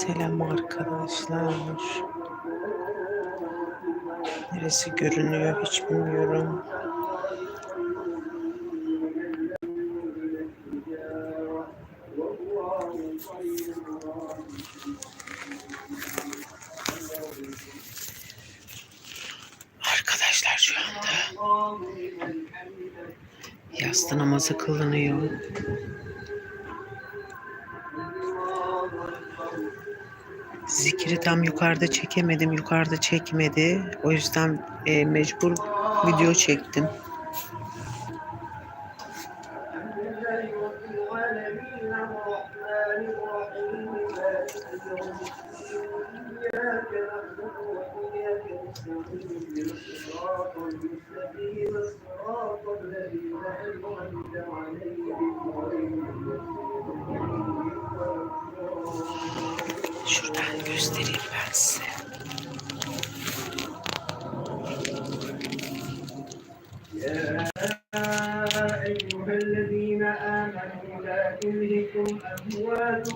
Selam arkadaşlar. Neresi görünüyor hiç bilmiyorum. Arkadaşlar şu anda yastı namazı kılınıyor. Zikri tam yukarıda çekemedim. Yukarıda çekmedi. O yüzden e, mecbur video çektim. Şuradan göstereyim ben size.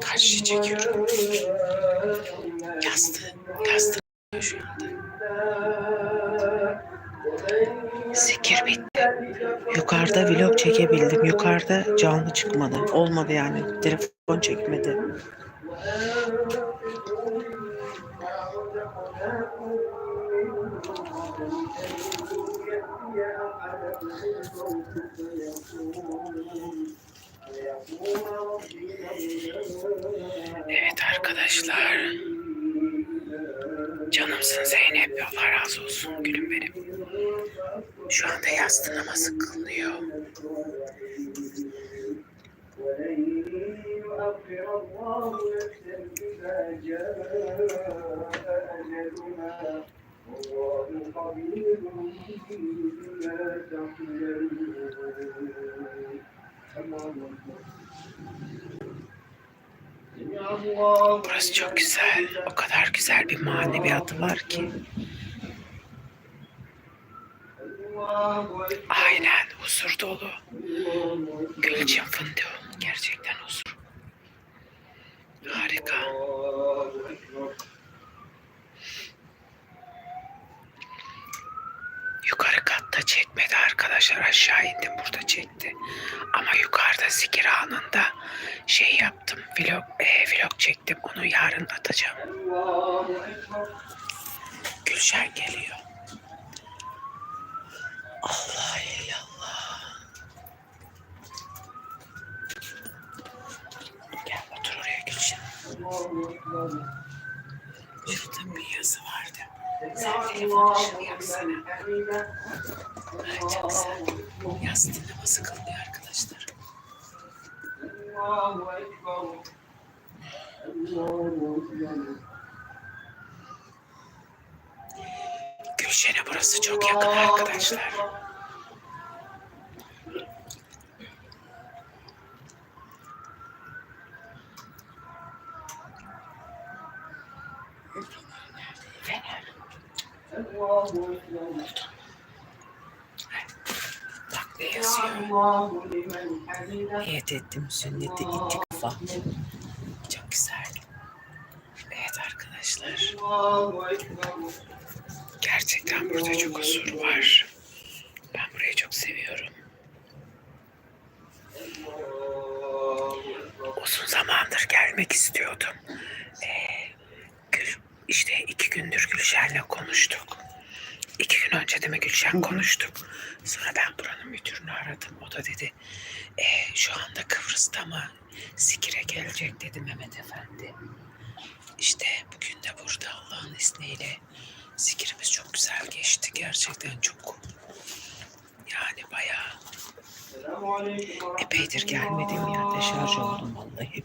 Karşı çekiyorum. Yukarıda canlı çıkmadı. Olmadı yani. Telefon çekmedi. Evet arkadaşlar. Canımsın Zeynep. Allah razı olsun gülüm benim. Şu anda yastı namazı kılınıyor. Burası çok güzel. O kadar güzel bir maneviyatı var ki. Aynen huzur dolu. Gülçin fındığı gerçekten huzur harika. Yukarı katta çekmedi arkadaşlar. Aşağı indim burada çekti. Ama yukarıda zikir anında şey yaptım. Vlog, e, vlog çektim. Onu yarın atacağım. Gülşen geliyor. Allah. Şurada bir yazı vardı. Sen telefon ışığı yapsana. Çok güzel. Yaz dinlemesi kılınıyor arkadaşlar. Gülşen'e burası çok yakın arkadaşlar. niyet ettim sünneti itikafa. Çok güzel. Evet arkadaşlar. Gerçekten burada çok huzur var. Ben burayı çok seviyorum. Uzun zamandır gelmek istiyordum. Ee, işte iki gündür Gülşen'le konuştuk iki gün önce de Gülşen konuştuk. Sonra ben buranın müdürünü aradım. O da dedi e, şu anda Kıbrıs'ta mı Sikir'e gelecek dedi Mehmet Efendi. İşte bugün de burada Allah'ın izniyle Sikir'imiz çok güzel geçti. Gerçekten çok yani bayağı epeydir gelmedim yerde şarj oldum vallahi.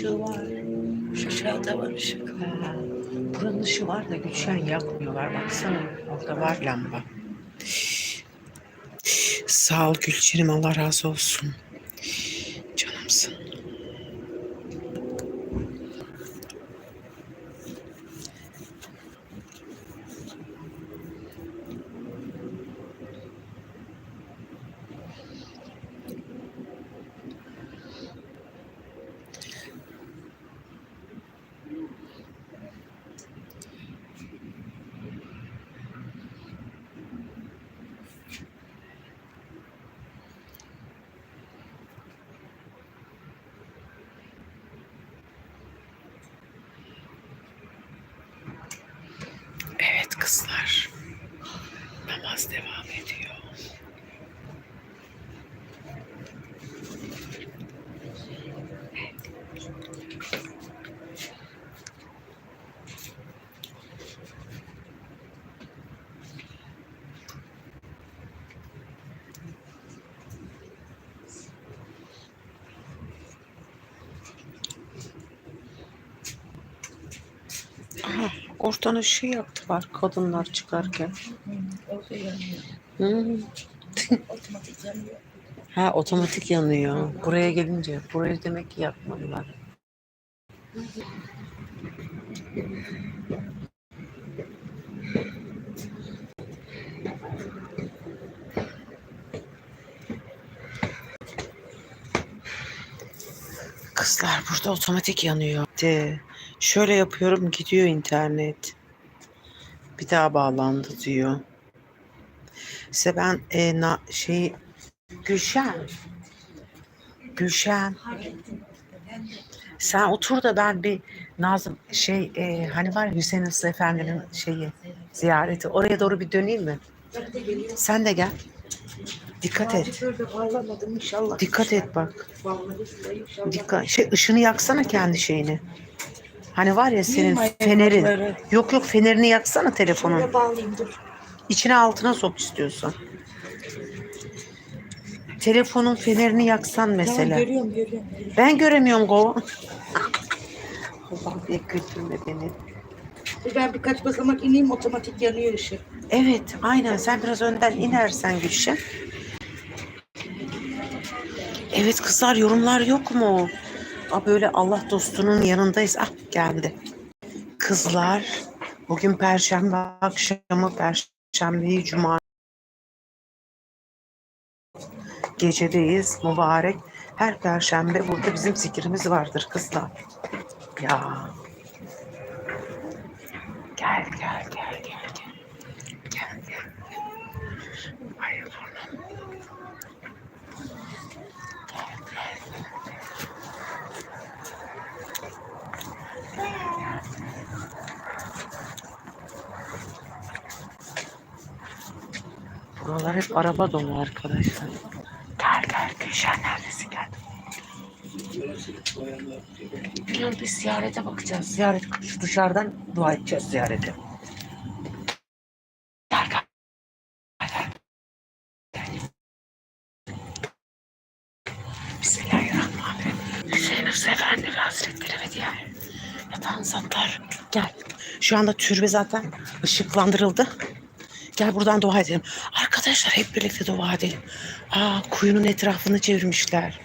ışığı var. Şu aşağıda var ışık. Ha, Buranın ışığı var da Gülşen yakmıyorlar. Baksana orada var lamba. Sağ ol Gülşen'im Allah razı olsun. Canımsın. Evet kızlar. Namaz devam ediyor. Aha, oradan ışığı yaktılar kadınlar çıkarken. Orada. Otomatik yanıyor. Ha otomatik yanıyor. Buraya gelince. Burayı demek ki yakmadılar. Kızlar burada otomatik yanıyor. De, şöyle yapıyorum gidiyor internet. Bir daha bağlandı diyor. İşte ben e, na, şey Gülşen. Gülşen. Sen otur da ben bir Nazım şey e, hani var Hüseyin Usta Efendi'nin şeyi ziyareti oraya doğru bir döneyim mi? Sen de gel. Dikkat et. Dikkat et bak. Dikkat. Şey ışını yaksana kendi şeyini. Hani var ya senin fenerin. ayakları. Yok yok fenerini yaksana telefonun. Şuraya bağlayayım dur. İçine altına sok istiyorsan. Telefonun fenerini yaksan mesela. Görüyorum görüyorum. görüyorum. Ben göremiyorum Go. Allah diye götürme beni. Dur Ben birkaç basamak ineyim otomatik yanıyor ışık. Evet aynen sen biraz önden inersen Gülşen. Evet kızlar yorumlar yok mu? Aa, böyle Allah dostunun yanındayız. Ah geldi. Kızlar bugün perşembe akşamı perşembeyi cuma gecedeyiz mübarek. Her perşembe burada bizim zikrimiz vardır kızlar. Ya. Gel gel gel gel gel. Gel gel. Ay burnum. Buralar hep araba dolu arkadaşlar. Gel gel Gülşen neredesin gel. Gel biz ziyarete bakacağız. Ziyaret şu dışarıdan dua edeceğiz ziyarete. Gel gel. Gel, gel. Bismillahirrahmanirrahim. Hüseyin Usta Efendi Hazretleri ve diğer yatan zatlar. Gel. Şu anda türbe zaten ışıklandırıldı. Gel buradan dua edelim. Arkadaşlar hep birlikte dua edelim. Aa kuyunun etrafını çevirmişler.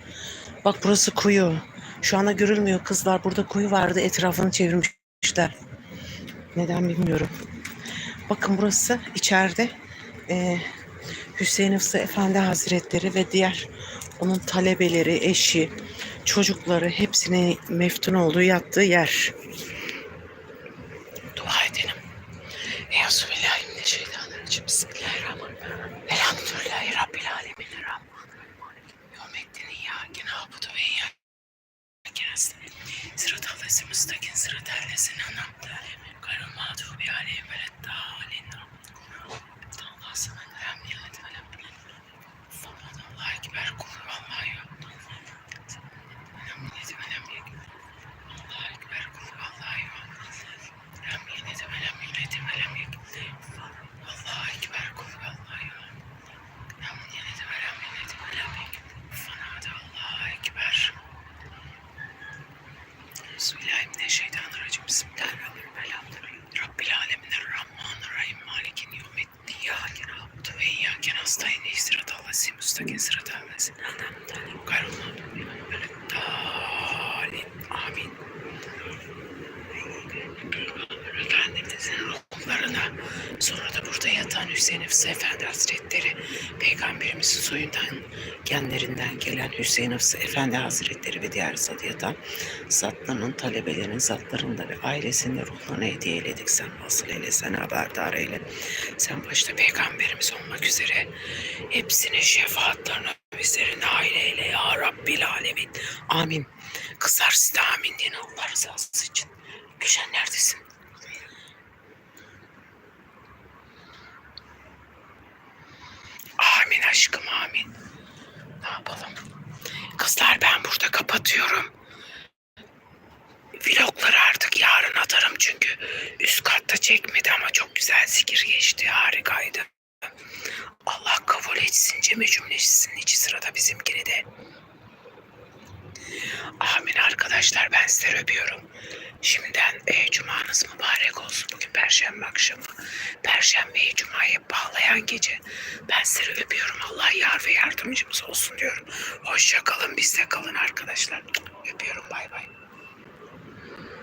Bak burası kuyu. Şu anda görülmüyor kızlar. Burada kuyu vardı etrafını çevirmişler. Neden bilmiyorum. Bakın burası içeride e, Hüseyin Usta Efendi Hazretleri ve diğer onun talebeleri, eşi, çocukları hepsine meftun olduğu yattığı yer. Dua edelim. Euzubillahimineşşeytanirracim. Bismillahirrahmanirrahim. Elhamdülillahi Rabbil alemin. Rahmanirrahim. Yevmeddin iyyâke nâbudu ve iyyâke nestaîn. Sıratal ve müstakin sıratal ve sen anamda. Karıl mağdubi aleyhi ve leddâlin. Allah sana Peygamberimizin soyundan, genlerinden gelen Hüseyin Hıfzı Efendi Hazretleri ve diğer sadiyatan zatlarının, talebelerinin zatlarında ve ailesinde ruhlarına hediye eyledik. Sen vasıl eyle, sen haberdar eyle. Sen başta Peygamberimiz olmak üzere hepsinin şefaatlerine bizleri nail eyle ya Rabbil Alemin. Amin. Kızlar siz de amin deyin Allah rızası için. Gülşen neredesin? Amin aşkım amin. Ne yapalım? Kızlar ben kapatıyorum. Vlogları artık yarın atarım çünkü üst katta çekmedi ama çok güzel zikir geçti. Harikaydı. Allah kabul etsin cemi cümlesinin içi sırada bizimkini de. Amin arkadaşlar ben sizleri öpüyorum. Şimdiden e, cumanız mübarek olsun. Bugün perşembe akşamı. Perşembeyi cumaya bağlayan gece. Ben sizleri öpüyorum. Allah yar ve yardımcımız olsun diyorum. Hoşça kalın bizde kalın arkadaşlar. Öpüyorum bay bay.